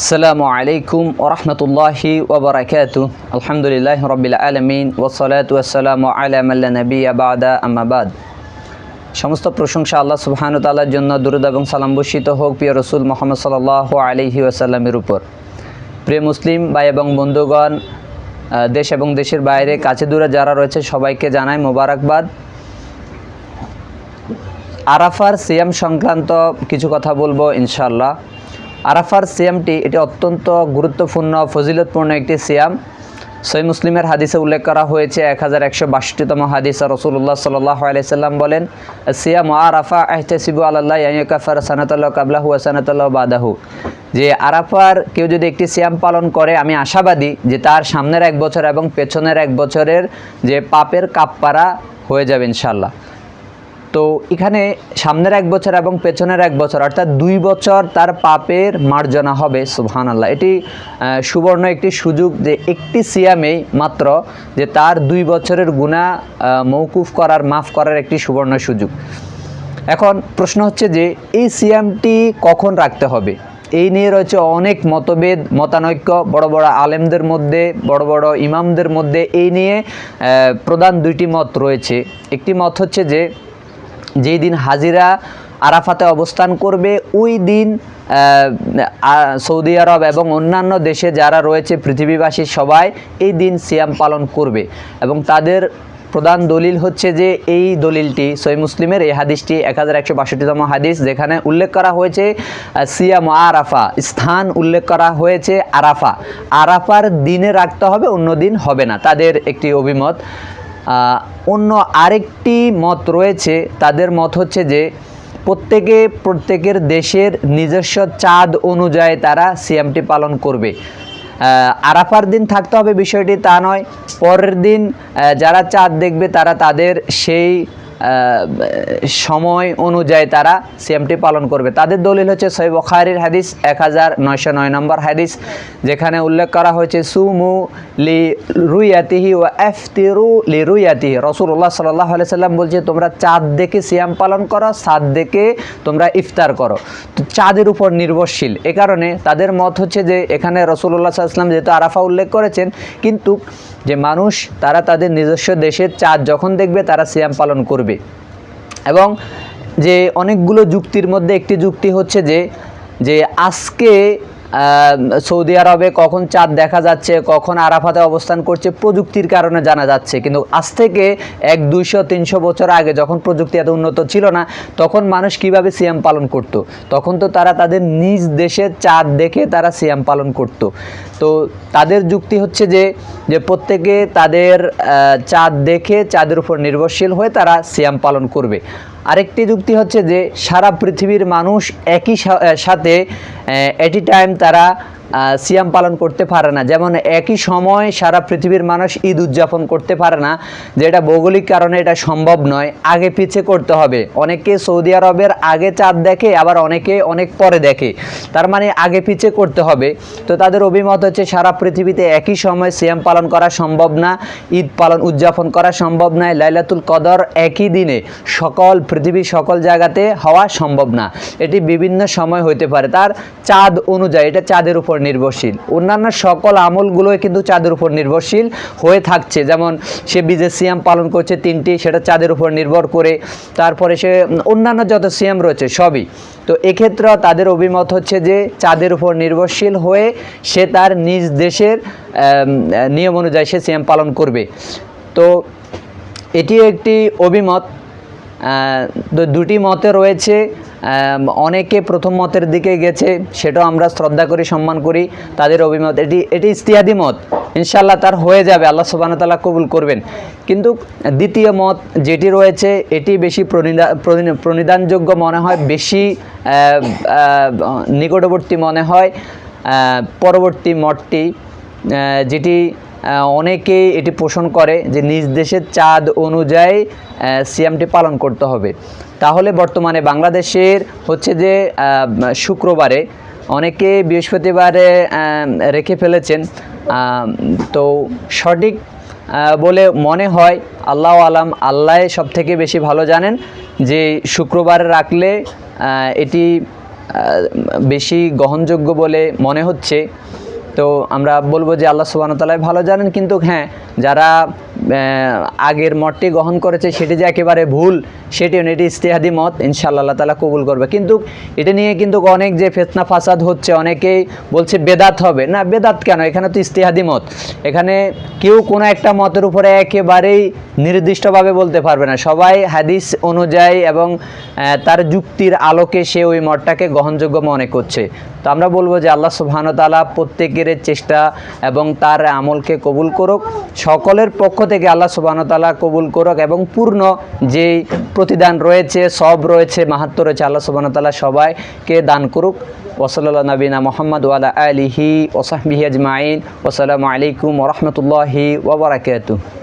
আসসালামু আলাইকুম ওরহমতুল্লাহি ওবরাকাতু আলহামদুলিল্লাহ রবিল আলমিন ওসলাতু আসসালামু আলা মাল্লা নবী আবাদা আম্মাবাদ সমস্ত প্রশংসা আল্লাহ সুবহানু তাআলার জন্য, দুরুদ এবং সালাম বর্ষিত হোক প্রিয় রসুল মোহাম্মদ সাল্লাহ আলহি ওয়াসাল্লামের উপর। প্রিয় মুসলিম ভাই এবং বন্ধুগণ দেশ এবং দেশের বাইরে, কাছে দূরে যারা রয়েছে, সবাইকে জানাই মোবারকবাদ। আরাফার সিয়াম সংক্রান্ত কিছু কথা বলব ইনশাল্লাহ আরাফার সিয়ামটি এটি অত্যন্ত গুরুত্বপূর্ণ, ফজিলতপূর্ণ একটি সিয়াম। সই মুসলিমের হাদিসে উল্লেখ করা হয়েছে এক হাজার একশো বাষট্টিতম হাদিস। রসুল্লাহ সাল্লাহ আলাইসাল্লাম বলেন, সিয়াম আরাফা আহতাসিবু আল্লাহ ইয়াকাফার সানাতাল্লাহ কাবলাহু সানাতাল্লাহ বাদাহু। যে আরাফার কেউ যদি একটি সিয়াম পালন করে, আমি আশাবাদী যে তার সামনের এক বছর এবং পেছনের এক বছরের যে পাপের কাপ্পারা হয়ে যাবে ইনশাল্লাহ তো এখানে সামনের এক বছর এবং পেছনের এক বছর, অর্থাৎ দুই বছর তার পাপের মার্জনা হবে সুবহান আল্লাহ এটি সুবর্ণ একটি সুযোগ যে একটি সিয়ামেই মাত্র যে তার দুই বছরের গুণা মৌকুফ করার, মাফ করার একটি সুবর্ণ সুযোগ। এখন প্রশ্ন হচ্ছে যে এই সিয়ামটি কখন রাখতে হবে? এই নিয়ে রয়েছে অনেক মতভেদ, মতানৈক্য, বড় বড় আলেমদের মধ্যে, বড় বড় ইমামদের মধ্যে। এই নিয়ে প্রধান দুইটি মত রয়েছে। একটি মত হচ্ছে যে যেই দিন হাজিরা আরাফাতে অবস্থান করবে, ওই দিন সৌদি আরব এবং অন্যান্য দেশে যারা রয়েছে, পৃথিবীবাসী সবাই এই দিন সিয়াম পালন করবে। এবং তাদের প্রধান দলিল হচ্ছে যে, এই দলিলটি সই মুসলিমের, এই হাদিসটি এক হাজার একশো বাষট্টিতম হাদিস, যেখানে উল্লেখ করা হয়েছে সিয়াম আরাফা, স্থান উল্লেখ করা হয়েছে আরাফা। আরাফার দিনে রাখতে হবে, অন্য দিন হবে না। তাদের একটি অভিমত। অন্য আরেকটি মত রয়েছে। তাদের মত হচ্ছে যে প্রত্যেকে, প্রত্যেকের দেশের নিজস্ব চাঁদ অনুযায়ী তারা সিএমটি পালন করবে। আরাফার দিন থাকতে হবে বিষয়টি তা নয়। পরের দিন যারা চাঁদ দেখবে তারা তাদের সেই সময় অনুযায়ী তারা সিএমটি পালন করবে। তাদের দলিল হচ্ছে সৈ বখারির হাদিস এক হাজার নয়শো নয় নম্বর হাদিস, যেখানে উল্লেখ করা হয়েছে, সুমু লি রুইয়াতিহি ও এফতিরু লি রুইয়াতিহি। রসুল্লাহ সাল্লাহ সাল্লাম বলছে, তোমরা চাঁদ দেখে সিয়াম পালন করো সাদ দেখে তোমরা ইফতার করো। তো চাঁদের উপর নির্ভরশীল। এ কারণে তাদের মত হচ্ছে যে, এখানে রসুল্লাহ সাল্লাম যেহেতু আরাফা উল্লেখ করেছেন, কিন্তু যে মানুষ, তারা তাদের নিজস্ব দেশের চাঁদ যখন দেখবে, তারা সিয়াম পালন করবে। এবং যে অনেকগুলো যুক্তির মধ্যে একটি যুক্তি হচ্ছে যে যে আজকে সৌদি আরবে কখন চাঁদ দেখা যাচ্ছে, কখন আরাফাতে অবস্থান করছে, প্রযুক্তির কারণে জানা যাচ্ছে কিন্তু আজ থেকে এক, দুইশো, তিনশো বছর আগে যখন প্রযুক্তি এত উন্নত ছিল না, তখন মানুষ কীভাবে সিয়াম পালন করত। তখন তো তারা তাদের নিজ দেশের চাঁদ দেখে তারা সিয়াম পালন করত। তো তাদের যুক্তি হচ্ছে যে যে প্রত্যেকে তাদের চাঁদ দেখে চাঁদের উপর নির্ভরশীল হয়ে তারা সিয়াম পালন করবে আরেকটি যুক্তি হচ্ছে যে সারা পৃথিবীর মানুষ একই সাথে এটি টাইম তারা সিয়াম পালন করতে পারে না। যেমন একই সময় সারা পৃথিবীর মানুষ ঈদ উদযাপন করতে পারে না, যেটা ভৌগোলিক কারণে এটা সম্ভব নয়। আগে পিছে করতে হবে। অনেকে সৌদি আরবের আগে চাঁদ দেখে, আবার অনেকে অনেক পরে দেখে। তার মানে আগে পিছে করতে হবে। তো তাদের অভিমত হচ্ছে সারা পৃথিবীতে একই সময় সিয়াম পালন করা সম্ভব না, ঈদ পালন উদযাপন করা সম্ভব নয় লাইলাতুল কদর একই দিনে সকল, পৃথিবীর সকল জায়গাতে হওয়া সম্ভব না। এটি বিভিন্ন সময় হতে পারে। তার চাঁদ অনুযায়ী, এটা চাঁদের উপর নির্ভরশীল। অন্যান্য সকল আমলগুলোই কিন্তু চাঁদের উপর নির্ভরশীল হয়ে থাকছে। যেমন সে বীজের সিয়াম পালন করছে তিনটি, সেটা চাঁদের উপর নির্ভর করে। তারপরে সে অন্যান্য যত সিয়াম রয়েছে সবই। তো এক্ষেত্রে তাদের অভিমত হচ্ছে যে চাঁদের উপর নির্ভরশীল হয়ে সে তার নিজ দেশের নিয়ম অনুযায়ী সে সিয়াম পালন করবে। তো এটি একটি অভিমত। দুটি মতে রয়েছে। অনেকে প্রথম মতের দিকে গেছে, সেটাও আমরা শ্রদ্ধা করি, সম্মান করি, তাদের অভিমত। এটি এটি ইস্তিয়াদি মত। ইনশাল্লাহ তার হয়ে যাবে, আল্লাহ সুবাহ তালা কবুল করবেন। কিন্তু দ্বিতীয় মত যেটি রয়েছে, এটি বেশি প্রণিধা, প্রণি- প্রণিধানযোগ্য মনে হয়, বেশি নিকটবর্তী মনে হয় পরবর্তী মতটি যেটি অনেকেই এটি পোষণ করে যে নিজ দেশের চাঁদ অনুযায়ী আহ, সিয়ামটি পালন করতে হবে। তাহলে বর্তমানে বাংলাদেশের হচ্ছে যে শুক্রবারে অনেকে বৃহস্পতিবারে রেখে ফেলেছেন। তো সঠিক বলে মনে হয় আল্লাহ আলাম আল্লাহ সব থেকে বেশি ভালো জানেন যে শুক্রবারে রাখলে এটি বেশি গ্রহণযোগ্য বলে মনে হচ্ছে। তো আমরা বলব যে আল্লাহ সুবাহ তালাই ভালো জানেন, কিন্তু হ্যাঁ যারা আগের মতটি গ্রহণ করেছে, সেটি যে একেবারে ভুল, সেটি এটি ইস্তেহাদি মত, ইনশাআল্লাহ আল্লাহ তালা কবুল করবে। কিন্তু এটা নিয়ে কিন্তু অনেক যে ফেতনা, ফাসাদ হচ্ছে, অনেকেই বলছে বেদাত হবে। না, বেদাত কেন? এখানে তো ইস্তেহাদি মত। এখানে কেউ কোনো একটা মতের উপরে একেবারেই নির্দিষ্টভাবে বলতে পারবে না। সবাই হাদিস অনুযায়ী এবং তার যুক্তির আলোকে সে ওই মতটাকে গ্রহণযোগ্য মনে করছে। তো আমরা বলব যে আল্লাহ সুবহানতালা প্রত্যেকের চেষ্টা এবং তার আমলকে কবুল করুক। সকলের পক্ষ থেকে আল্লাহ সুবহান তাআলা কবুল করুক এবং পূর্ণ যেই প্রতিদান রয়েছে সব রয়েছে, মাহাত্ম রয়েছে, আল্লাহ সুবহান তাআলা সবাইকে দান করুক। ওসল্লা নবীনা মোহাম্মদ ওয়ালা আলিহি ওসাহবিহি আজমাইন। ওসালামু আলাইকুম ওরহমতুল্লাহি ওবরাকাতুহ